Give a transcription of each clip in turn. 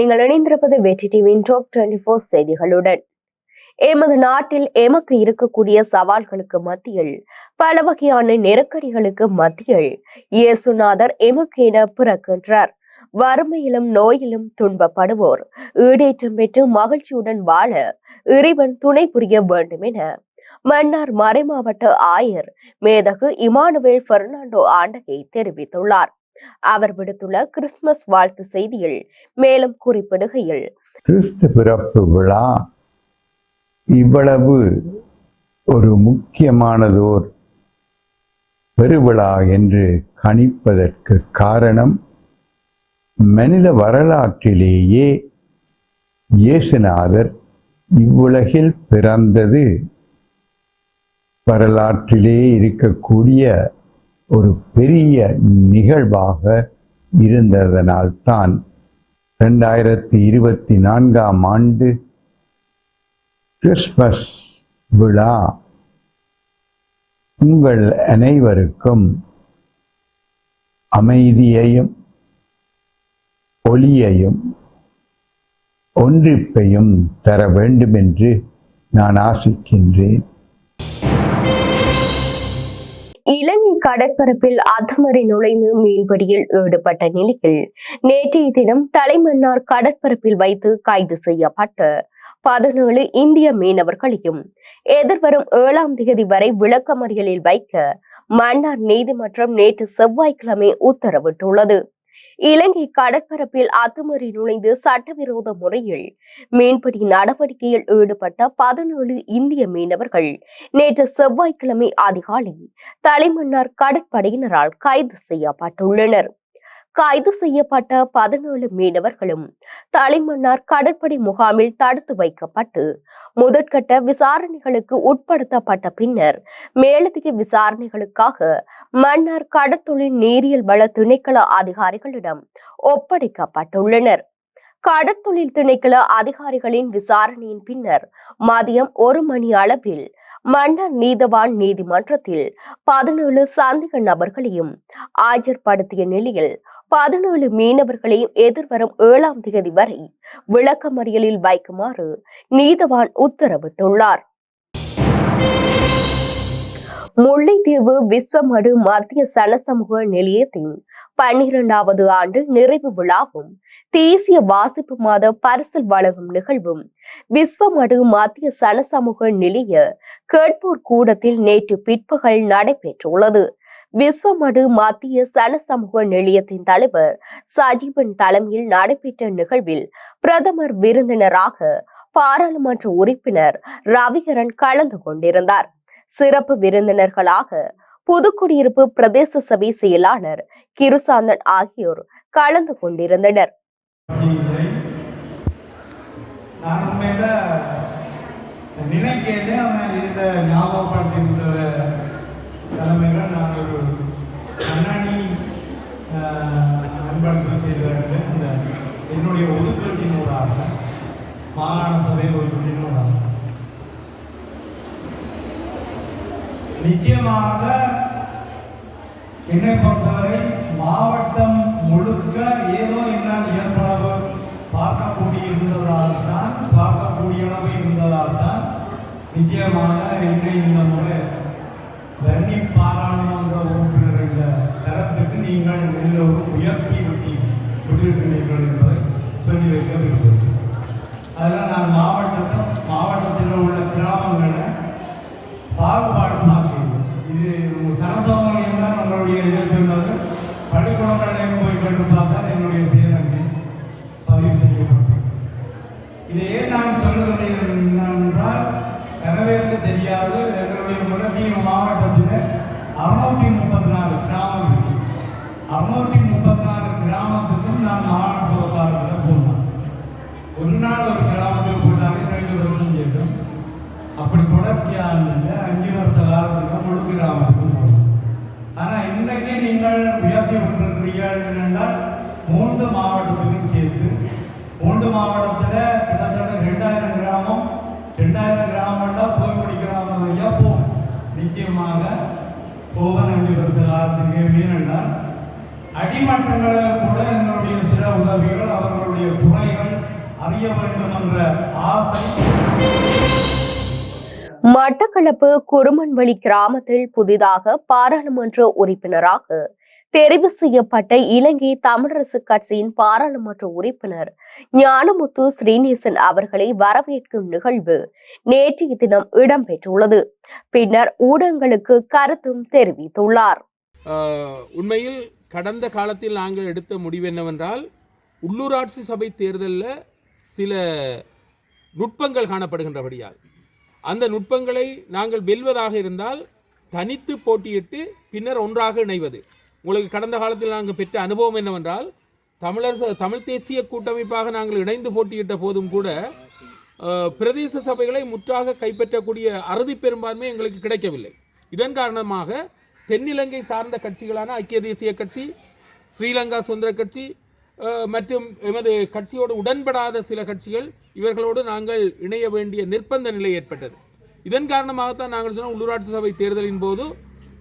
நீங்கள் இணைந்திருப்பது வெற்றி டிவியின் டாப் டுவெண்டி போர் செய்திகளுடன். எமது நாட்டில் எமக்கு இருக்கக்கூடிய சவால்களுக்கு மத்தியில் பல வகையான நெருக்கடிகளுக்கு மத்தியில் இயேசுநாதர் எமக்கு என பிறக்கின்றார். வறுமையிலும் நோயிலும் துன்பப்படுவோர் ஈடேற்றம் பெற்று மகிழ்ச்சியுடன் வாழ இறைவன் துணை புரிய வேண்டும் என மன்னார் மறைமாவட்ட ஆயர் மேதகு இமானுவேல் பெர்னாண்டோ ஆண்டகை தெரிவித்துள்ளார். அவர் விடுத்துள்ள கிறிஸ்துமஸ் வாழ்த்து செய்தியில் மேலும் குறிப்பிடுகையில் கிறிஸ்து பிறப்பு விழா இவ்வளவு ஒரு முக்கியமானதோர் பெருவிழா என்று கணிப்பதற்கு காரணம் மனித வரலாற்றிலேயே இயேசுநாதர் இவ்வுலகில் பிறந்தது. வரலாற்றிலே இருக்கக்கூடிய ஒரு பெரிய நிகழ்வாக இருந்ததனால்தான் ரெண்டாயிரத்தி இருபத்தி நான்காம் ஆண்டு கிறிஸ்மஸ் விழா உங்கள் அனைவருக்கும் அமைதியையும் ஒளியையும் ஒன்றிப்பையும் தர வேண்டும் என்று நான் ஆசிக்கின்றேன். இலங்கை கடற்பரப்பில் அத்துமறை நுழைந்து மீன்பிடியில் ஈடுபட்ட நிலையில் நேற்றைய தினம் தலைமன்னார் கடற்பரப்பில் வைத்து கைது செய்யப்பட்ட பதினேழு இந்திய மீனவர்களையும் எதிர்வரும் ஏழாம் தேதி வரை விளக்கமறியலில் வைக்க மன்னார் நீதிமன்றம் நேற்று செவ்வாய்க்கிழமை உத்தரவிட்டுள்ளது. இலங்கை கடற்பரப்பில் அத்துமீறி நுழைந்து சட்டவிரோத முறையில் மீன்பிடி நடவடிக்கையில் ஈடுபட்ட பதினேழு இந்திய மீனவர்கள் நேற்று செவ்வாய்க்கிழமை அதிகாலை தலைமன்னார் கடற்படையினரால் கைது செய்யப்பட்டுள்ளனர். கைது செய்யப்பட்ட பதினேழு மீனவர்களும் தலைமன்னார் கடற்படை முகாமில் தடுத்து வைக்கப்பட்டு முதற்கட்ட விசாரணைகளுக்கு உட்படுத்தப்பட்ட பின்னர் மேலதிக விசாரணைகளுக்காக மன்னார் கடற்தொழில் நீரியல் வள திணைக்கள அதிகாரிகளிடம் ஒப்படைக்கப்பட்டுள்ளனர். கடற்தொழில் திணைக்கள அதிகாரிகளின் விசாரணையின் பின்னர் மதியம் ஒரு மணி அளவில் மன்னார் நீதவான் நீதிமன்றத்தில் பதினேழு சந்தேக நபர்களையும் ஆஜர்படுத்திய நிலையில் பதினேழு மீனவர்களையும் எதிர்வரும் ஏழாம் தேதி வரை விளக்கமறியலில் வைக்குமாறு நீதவான் உத்தரவிட்டுள்ளார். முல்லைத்தீவு விஸ்வமடு மத்திய சனசமூக நிலையத்தின் பன்னிரண்டாவது ஆண்டு நிறைவு விழாவும் தேசிய வாசிப்பு மாத பரிசில் வழங்கும் நிகழ்வும் விஸ்வமடு மத்திய சனசமூக நிலைய கேட்போர் கூடத்தில் நேற்று பிற்பகல் நடைபெற்றுள்ளது. விஸ்வமடு மத்திய சனசமூக நிலையத்தின் தலைவர் சஜீவன் தலைமையில் நடைபெற்ற நிகழ்வில் பிரதமர் விருந்தினராக பாராளுமன்ற உறுப்பினர் ரவிகரன் கலந்து கொண்டிருந்தார். சிறப்பு விருந்தினர்களாக புதுக்குடியிருப்பு பிரதேச சபை செயலாளர் கிருசாந்தன் ஆகியோர் கலந்து கொண்டிருந்தனர் இல்லை. அவன் இதை தலைமையில் நான் ஒரு கண்ணாடி அன்பளிப்பு செய்திருக்கிறேன் இந்த என்னுடைய ஒதுக்கீட்டினூடாக மாகாண சபை ஒதுக்கீட்டினூடாக நிச்சயமாக என்னை பொறுத்தவரை மாவட்டம் முழுக்க ஏதோ என்ன ஏற்பளவு பார்க்கக்கூடிய இருந்ததால் தான் பார்க்கக்கூடிய அளவு இருந்ததால் தான் நிச்சயமாக என்னை இந்த முறை வன்னி பாராளுமன்ற உறுப்பினர் என்ற தரத்துக்கு நீங்கள் எல்லோரும் உயர்த்தி விட்டி விட்டிருக்கிறீர்கள் என்பதை சொல்லி வைக்க விரும்புகிறேன். அதனால் நான் மாவட்டத்தில் மாவட்டத்தில் உள்ள கிராமங்களை பாகுபாடு பள்ளிக்கூடங்களையும் போய் என்னுடைய பெயர் அங்கே பதிவு செய்யப்பட்டது இதை ஏன் நான் சொல்லுகிறேன் என்னென்றால் கனவேற்கு தெரியாது. எங்களுடைய முரட்டிய மாவட்டத்தில் அறுநூற்றி முப்பத்தி நாலு கிராமங்கள். அறுநூற்றி முப்பத்தி நாலு கிராமத்துக்கும் நான் மாவட்ட சபைக்காரத்தில் போனேன் ஒரு நாள் ஒரு கிராமத்தில் போட்டாலே ரெண்டு வருஷம் கேட்கும். அப்படி தொடர்ச்சியாக இல்லை அஞ்சு வருஷ காலத்தில் முழு கிராமத்தில் நீங்கள் உயர்த்தி கொண்டிருக்கிறீர்கள் என்னென்றால் மூன்று மாவட்டத்துக்கும் சேர்த்து மூன்று மாவட்டத்தில் கிட்டத்தட்ட ரெண்டாயிரம் கிராமம் ரெண்டாயிரம் கிராமம்னா போய் முடிக்கிறாம ஐயா போகும். நிச்சயமாக போவன் அஞ்சு வருஷ காலத்துக்கு அடிமட்டங்களில் கூட எங்களுடைய சில உதவிகள் அவர்களுடைய குறைகள் அறிய வேண்டும் என்ற ஆசை. மட்டக்களப்பு குருமன்வழி கிராமத்தில் புதிதாக பாராளுமன்ற உறுப்பினராக தெரிவு செய்யப்பட்ட இலங்கை தமிழரசு கட்சியின் பாராளுமன்ற உறுப்பினர் ஞானமுத்து ஸ்ரீநேசன் அவர்களை வரவேற்கும் நிகழ்வு நேற்றைய தினம் இடம்பெற்றுள்ளது. பின்னர் ஊடகங்களுக்கு கருத்தும் தெரிவித்துள்ளார். ஆஹ் உண்மையில் கடந்த காலத்தில் நாங்கள் எடுத்த முடிவு என்னவென்றால் உள்ளூராட்சி சபை தேர்தலில் சில நுட்பங்கள் காணப்படுகின்றபடியால் அந்த நுட்பங்களை நாங்கள் வெல்வதாக இருந்தால் தனித்து போட்டியிட்டு பின்னர் ஒன்றாக இணைவது. உங்களுக்கு கடந்த காலத்தில் நாங்கள் பெற்ற அனுபவம் என்னவென்றால் தமிழர் தமிழ் தேசிய கூட்டமைப்பாக நாங்கள் இணைந்து போட்டியிட்ட போதும் கூட பிரதேச சபைகளை முற்றாக கைப்பற்றக்கூடிய அறுதி பெரும்பான்மை எங்களுக்கு கிடைக்கவில்லை. இதன் காரணமாக தென்னிலங்கை சார்ந்த கட்சிகளான ஐக்கிய தேசிய கட்சி ஸ்ரீலங்கா சுதந்திர கட்சி மற்றும் எமது கட்சியோடு உடன்படாத சில கட்சிகள் இவர்களோடு நாங்கள் இணைய வேண்டிய நிர்பந்த நிலை ஏற்பட்டது. இதன் காரணமாகத்தான் நாங்கள் சொன்ன உள்ளூராட்சி சபை தேர்தலின் போது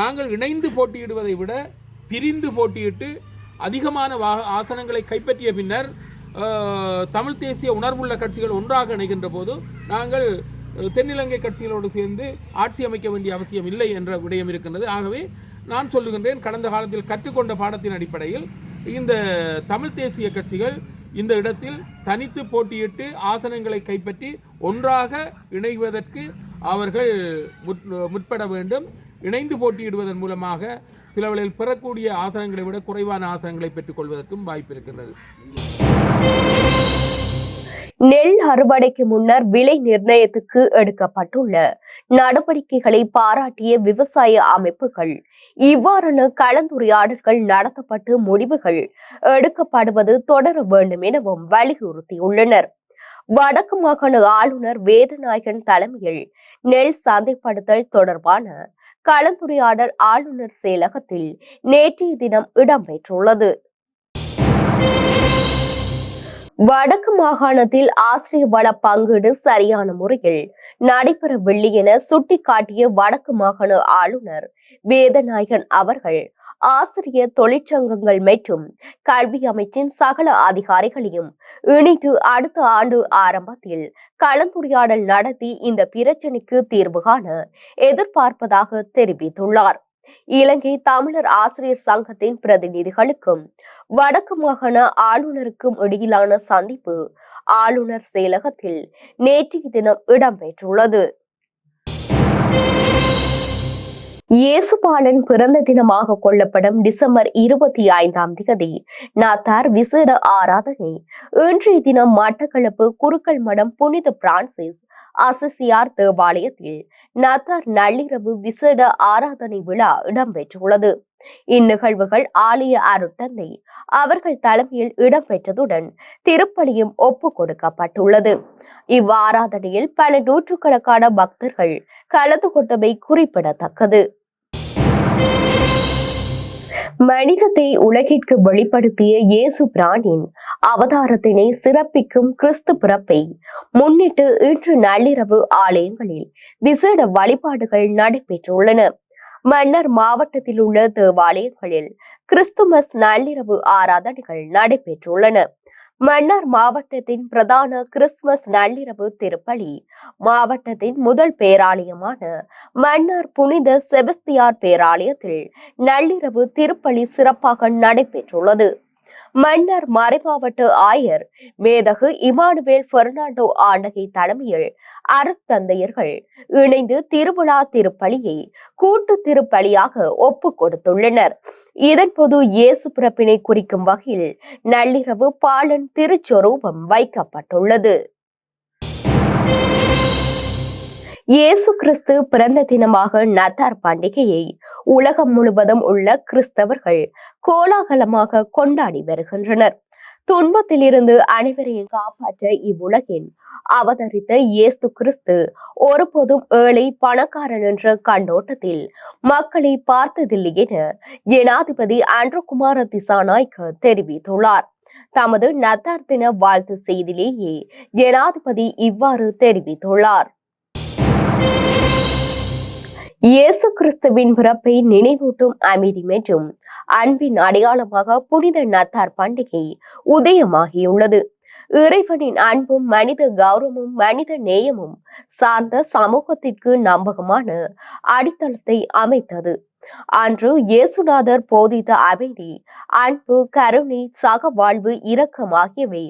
நாங்கள் இணைந்து போட்டியிடுவதை விட பிரிந்து போட்டியிட்டு அதிகமான வா ஆசனங்களை கைப்பற்றிய பின்னர் தமிழ் தேசிய உணர்வுள்ள கட்சிகள் ஒன்றாக இணைகின்ற போது நாங்கள் தென்னிலங்கை கட்சிகளோடு சேர்ந்து ஆட்சி அமைக்க வேண்டிய அவசியம் இல்லை என்ற விடயம் இருக்கின்றது. ஆகவே நான் சொல்லுகின்றேன் கடந்த காலத்தில் கற்றுக்கொண்ட பாடத்தின் அடிப்படையில் இந்த தமிழ் தேசிய கட்சிகள் இந்த இடத்தில் தனித்து போட்டியிட்டு ஆசனங்களை கைப்பற்றி ஒன்றாக இணைவதற்கு அவர்கள் முற்- முற்பட வேண்டும். இணைந்து போட்டியிடுவதன் மூலமாக சில பெறக்கூடிய ஆசனங்களை விட குறைவான ஆசனங்களை பெற்றுக்கொள்வதற்கும் வாய்ப்பு இருக்கின்றது. நெல் அறுவடைக்கு முன்னர் விலை நிர்ணயத்துக்கு எடுக்கப்பட்டுள்ள நடவடிக்கைகளை பாராட்டிய விவசாய அமைப்புகள் இவ்வாறான கலந்துரையாடல்கள் நடத்தப்பட்டு முடிவுகள் எடுக்கப்படுவது தொடர வேண்டும் எனவும் வலியுறுத்தியுள்ளனர். வடக்கு மாகாண ஆளுநர் வேதநாயகன் தலைமையில் நெல் சந்தைப்படுத்தல் தொடர்பான கலந்துரையாடல் ஆளுநர் செயலகத்தில் நேற்றைய தினம் இடம்பெற்றுள்ளது. வடக்கு மாகாணத்தில் ஆசிரிய வள பங்கீடு சரியான முறையில் நடைபெறவில்லை என சுட்டிக்காட்டிய வடக்கு மாகாண ஆளுநர் வேதநாயகன் அவர்கள் ஆசிரிய தொழிற்சங்கங்கள் மற்றும் கல்வி அமைச்சின் சகல அதிகாரிகளையும் இணைத்து அடுத்த ஆண்டு ஆரம்பத்தில் கலந்துரையாடல் நடத்தி இந்த பிரச்சினைக்கு தீர்வு காண எதிர்பார்ப்பதாக தெரிவித்துள்ளார். இலங்கை தமிழர் ஆசிரியர் சங்கத்தின் பிரதிநிதிகளுக்கும் வடக்கு மாகாண ஆளுநருக்கும் இடையிலான சந்திப்பு ஆளுநர் செயலகத்தில் நேற்றைய தினம் இடம்பெற்றுள்ளது. இயேசுபாலன் பிறந்த தினமாக கொள்ளப்படும் டிசம்பர் இருபத்தி ஐந்தாம் திகதி. நாத்தார் விசேட ஆராதனை. இன்றைய தினம் மட்டக்களப்பு குருக்கள் மடம் புனித பிரான்சிஸ் அசசியார் தேவாலயத்தில் நாத்தார் நள்ளிரவு விசேட ஆராதனை விழா இடம்பெற்றுள்ளது. இந்நிகழ்வுகள் ஆலய அருட்டந்தை அவர்கள் தலைமையில் இடம்பெற்றதுடன் திருப்பலியும் ஒப்பு கொடுக்கப்பட்டுள்ளது. இவ்வாராதனையில் பல நூற்றுக்கணக்கான பக்தர்கள் கலந்து கொண்டமை குறிப்பிடத்தக்கது. மனிதத்தை உலகிற்கு வெளிப்படுத்திய இயேசு பிராணின் அவதாரத்தினை சிறப்பிக்கும் கிறிஸ்து பிறப்பை முன்னிட்டு இன்று நள்ளிரவு ஆலயங்களில் விசேட வழிபாடுகள் நடைபெற்றுள்ளன. மன்னர் மாவட்டத்தில் உள்ள தேவாலயங்களில் கிறிஸ்துமஸ் நள்ளிரவு ஆராதனைகள் நடைபெற்றுள்ளன. மன்னார் மாவட்டத்தின் பிரதான கிறிஸ்துமஸ் நள்ளிரவு திருப்பலி. மாவட்டத்தின் முதல் பேராலயமான மன்னார் புனித செபஸ்தியார் பேராலயத்தில் நள்ளிரவு திருப்பலி சிறப்பாக நடைபெற்றுள்ளது. மன்னர் மறைமாவட்ட ஆயர் மேதகு இமானுவேல் பெர்னாண்டோ ஆண்டகை தலைமையில் அருத்தந்தையர்கள் இணைந்து திருவிழா திருப்பலியை கூட்டு திருப்பலியாக ஒப்பு கொடுத்துள்ளனர். இதன்போது இயேசு பிறப்பினை குறிக்கும் வகையில் நள்ளிரவு பாலன் திருச்சொரூபம் வைக்கப்பட்டுள்ளது. இயேசு கிறிஸ்து பிறந்த தினமாக நத்தார் பண்டிகையை உலகம் முழுவதும் உள்ள கிறிஸ்தவர்கள் கோலாகலமாக கொண்டாடி வருகின்றனர். துன்பத்திலிருந்து அனைவரையும் காப்பாற்ற இவ்வுலகின் அவதரித்த இயேசு கிறிஸ்து ஒருபோதும் ஏழை பணக்காரன் என்ற கண்ணோட்டத்தில் மக்களை பார்த்ததில்லை என ஜனாதிபதி ஆண்ட்ரோகுமார திசாநாய்க்கு தெரிவித்துள்ளார். தமது நத்தார் தின வாழ்த்து செய்தியிலேயே ஜனாதிபதி இவ்வாறு தெரிவித்துள்ளார். இயேசு கிறிஸ்துவின் பிறப்பை நினைவூட்டும் அமைதி மற்றும் அன்பின் அடையாளமாக புனித நத்தார் பண்டிகை உதயமாகியுள்ளது. இறைவனின் அன்பும் மனித கௌரவமும் மனித நேயமும் சார்ந்த சமூகத்திற்கு நம்பகமான அடித்தளத்தை அமைத்தது. அன்று இயேசுநாதர் போதித்த அமைதி அன்பு கருணை சக வாழ்வு இரக்கம் ஆகியவை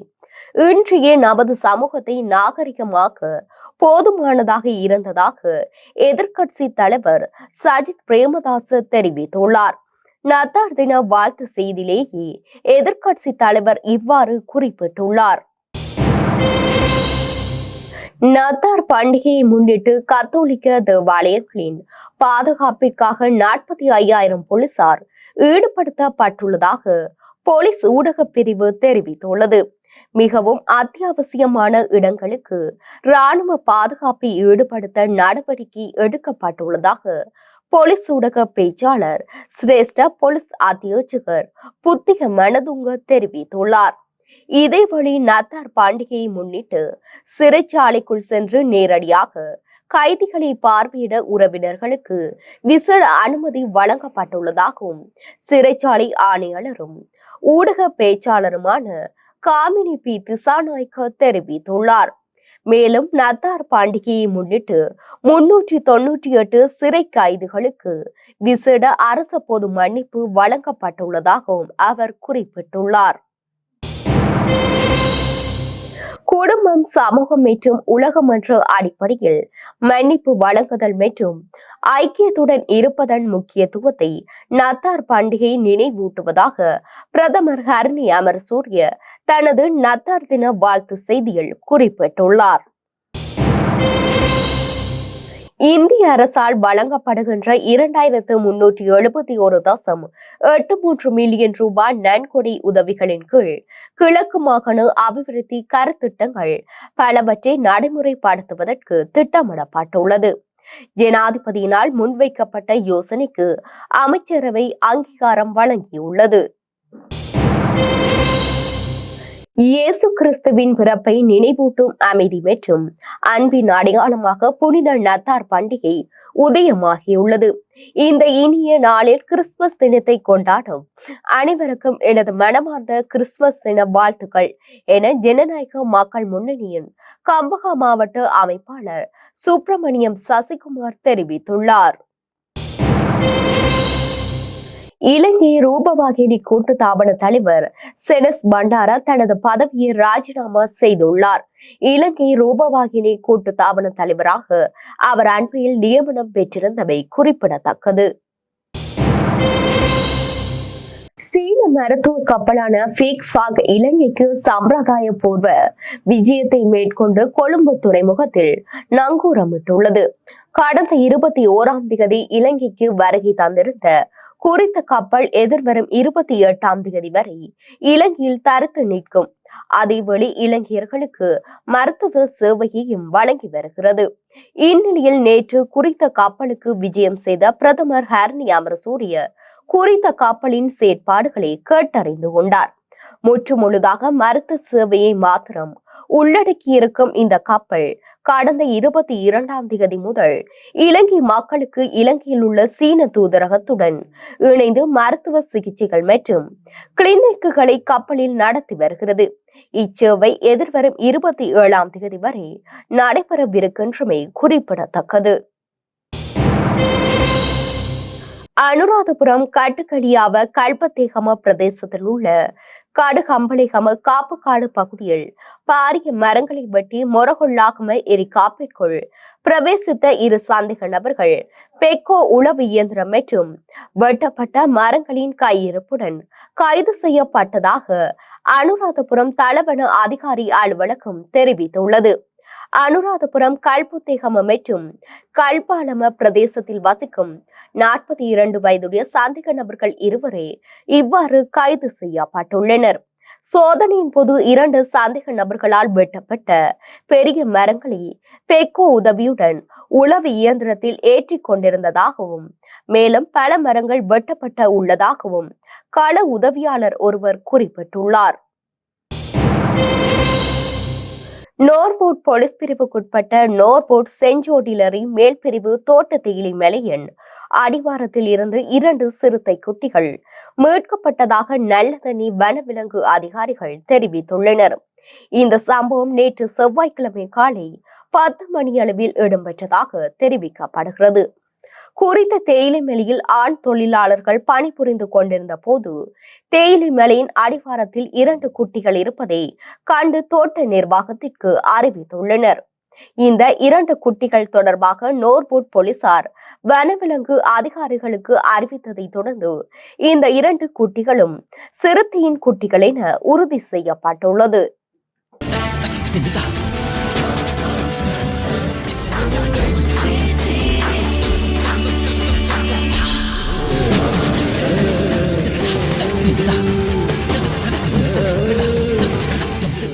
இன்றைய நமது சமூகத்தை நாகரிகமாக்க போதுமானதாக இருந்ததாக எதிர்க்கட்சி தலைவர் சஜித் பிரேமதாஸ் தெரிவித்துள்ளார். நத்தார் தின வாழ்த்து செய்தியிலேயே எதிர்கட்சி தலைவர் இவ்வாறு குறிப்பிட்டுள்ளார். நத்தார் பண்டிகையை முன்னிட்டு கத்தோலிக்க தேவாலயங்களின் பாதுகாப்பிற்காக நாற்பத்தி ஐயாயிரம் போலீசார் ஈடுபடுத்தப்பட்டுள்ளதாக போலீஸ் ஊடக பிரிவு தெரிவித்துள்ளது. மிகவும் அத்தியாவசியமான இடங்களுக்கு ராணுவ பாதுகாப்பை ஈடுபடுத்த நடவடிக்கை எடுக்கப்பட்டுள்ளதாக போலீஸ் ஊடக பேச்சாளர் சிரேஷ்ட போலீஸ் அத்தியட்சகர் புத்திக மனதுங்க தெரிவித்துள்ளார். இதேவழி நத்தார் பண்டிகையை முன்னிட்டு சிறைச்சாலைக்குள் சென்று நேரடியாக கைதிகளை பார்வையிட உறவினர்களுக்கு விசேட அனுமதி வழங்கப்பட்டுள்ளதாகவும் சிறைச்சாலை ஆணையாளரும் ஊடக பேச்சாளருமான காமினி பி திசாநாய்க்க தெரிவித்துள்ளார். மேலும் நத்தார் பண்டிகையை முன்னிட்டு முன்னூற்றி தொன்னூற்றி எட்டு சிறை கைதிகளுக்கு விசேட அரச பொது மன்னிப்பு வழங்கப்பட்டுள்ளதாகவும் அவர் குறிப்பிட்டுள்ளார். குடும்பம் சமூகம் மற்றும் உலகம் என்ற அடிப்படையில் மன்னிப்பு வழங்குதல் மற்றும் ஐக்கியத்துடன் இருப்பதன் முக்கியத்துவத்தை நத்தார் பண்டிகை நினைவூட்டுவதாக பிரதமர் ஹர்னி அமர் சூரிய தனது நத்தார் தின வாழ்த்து செய்தியில் குறிப்பிட்டுள்ளார். இந்திய அரசால் வழங்கப்படுகின்ற இரண்டாயிரத்து முன்னூற்றி எழுபத்தி ஒரு தசம் எட்டு மூன்று மில்லியன் ரூபாய் நன்கொடை உதவிகளின் கீழ் கிழக்கு மாகாண அபிவிருத்தி கருத்திட்டங்கள் பலவற்றை நடைமுறைப்படுத்துவதற்கு திட்டமிடப்பட்டுள்ளது. ஜனாதிபதியினால் முன்வைக்கப்பட்ட யோசனைக்கு அமைச்சரவை அங்கீகாரம் வழங்கியுள்ளது. இயேசு கிறிஸ்துவின் பிறப்பை நினைவூட்டும் அமைதி மற்றும் அன்பின் அடையாளமாக புனித நத்தார் பண்டிகை உதயமாகியுள்ளது. இந்த இனிய நாளில் கிறிஸ்துமஸ் தினத்தை கொண்டாடும் அனைவருக்கும் எனது மனமார்ந்த கிறிஸ்துமஸ் தின வாழ்த்துக்கள் என ஜனநாயக மக்கள் முன்னணியின் கம்பகா மாவட்ட அமைப்பாளர் சுப்பிரமணியம் சசிகுமார் தெரிவித்துள்ளார். இலங்கை ரூபவாகினி கூட்டு தாபன தலைவர் செனஸ் பண்டாரா தனது பதவியை ராஜினாமா செய்துள்ளார். இலங்கை ரூபவாகினி கூட்டு தாபன தலைவராக அவர் அண்மையில் நியமனம் பெற்றிருந்தமை குறிப்பிடத்தக்கது. சீன மருத்துவ கப்பலான ஃபேக்ஸாக் இலங்கைக்கு சம்பிரதாய பூர்வ விஜயத்தை மேற்கொண்டு கொழும்பு துறைமுகத்தில் நங்கூரமிட்டுள்ளது. கடந்த இருபத்தி ஓராம் தேதி இலங்கைக்கு வருகை தந்திருந்த குறித்த கப்பல் எதிர்வரும் இருபத்தி எட்டாம் தேதி வரை இலங்கையில் தடுத்து நிற்கும். அதேவேளை இலங்கையர்களுக்கு மருத்துவ சேவையையும் வழங்கி வருகிறது. இந்நிலையில் நேற்று குறித்த கப்பலுக்கு விஜயம் செய்த பிரதமர் ஹர்னி அமரசூரிய குறித்த கப்பலின் செயற்பாடுகளை கேட்டறிந்து கொண்டார். முற்று முழுதாக மருத்துவ சேவையை மாத்திரம் உள்ளடக்கியிருக்கும் இந்த கப்பல் கடந்த இருபத்தி இரண்டாம் தேதி முதல் இலங்கை மக்களுக்கு இலங்கையில் உள்ள சீன தூதரகத்துடன் இணைந்து மருத்துவ சிகிச்சைகள் மற்றும் கிளினிக்குகளை கப்பலில் நடத்தி வருகிறது. இச்சேவை எதிர்வரும் இருபத்தி ஏழாம் தேதி வரை நடைபெறவிருக்கின்றமை குறிப்பிடத்தக்கது. அனுராதபுரம் கட்டுக்கலியாவ கல்பத்தேகம பிரதேசத்தில் உள்ள கடுகம்பளிகம காப்புக்காடு பகுதியில் பாரிய மரங்களை வெட்டி மொரகொள்ளாகம எரி காப்பிற்குள் பிரவேசித்த இரு சந்தேக நபர்கள் பெக்கோ உளவு இயந்திரம் மற்றும் வெட்டப்பட்ட மரங்களின் கையிருப்புடன் கைது செய்யப்பட்டதாக அனுராதபுரம் தளவன அதிகாரி அலுவலகம் தெரிவித்துள்ளது. அனுராதபுரம் கல்புத்தேகம மற்றும் கல்பாலம பிரதேசத்தில் வசிக்கும் நாற்பத்தி இரண்டு வயதுடைய சந்தேக நபர்கள் இருவரே இவ்வாறு கைது செய்யப்பட்டுள்ளனர். சோதனையின் போது இரண்டு சந்தேக நபர்களால் வெட்டப்பட்ட பெரிய மரங்களை பெக்கோ உதவியுடன் உளவு இயந்திரத்தில் ஏற்றிக் கொண்டிருந்ததாகவும் மேலும் பல மரங்கள் வெட்டப்பட்ட உள்ளதாகவும் கள உதவியாளர் ஒருவர் குறிப்பிட்டுள்ளார். நோர்போட் போலீஸ் பிரிவுக்குட்பட்ட நோர்போட் செஞ்சோடிலரி மேல் பிரிவு தோட்ட தேயிலை மலையன் அடிவாரத்தில் இருந்து இரண்டு சிறுத்தை குட்டிகள். மீட்கப்பட்டதாக நல்லதனி வனவிலங்கு அதிகாரிகள் தெரிவித்துள்ளனர். இந்த சம்பவம் நேற்று செவ்வாய்க்கிழமை காலை பத்து மணி அளவில் இடம்பெற்றதாக தெரிவிக்கப்படுகிறது. குறித்த தேயிலை மேலையில் ஆண் தொழிலாளர்கள் பணிபுரிந்து கொண்டிருந்த போது தேயிலை மலையின் அடிவாரத்தில் இரண்டு குட்டிகள் இருப்பதை கண்டு தோட்ட நிர்வாகத்திற்கு அறிவித்துள்ளனர். இந்த இரண்டு குட்டிகள் தொடர்பாக நோர்பூட் போலீசார் வனவிலங்கு அதிகாரிகளுக்கு அறிவித்ததை தொடர்ந்து இந்த இரண்டு குட்டிகளும் சிறுத்தையின் குட்டிகள் என உறுதி செய்யப்பட்டுள்ளது.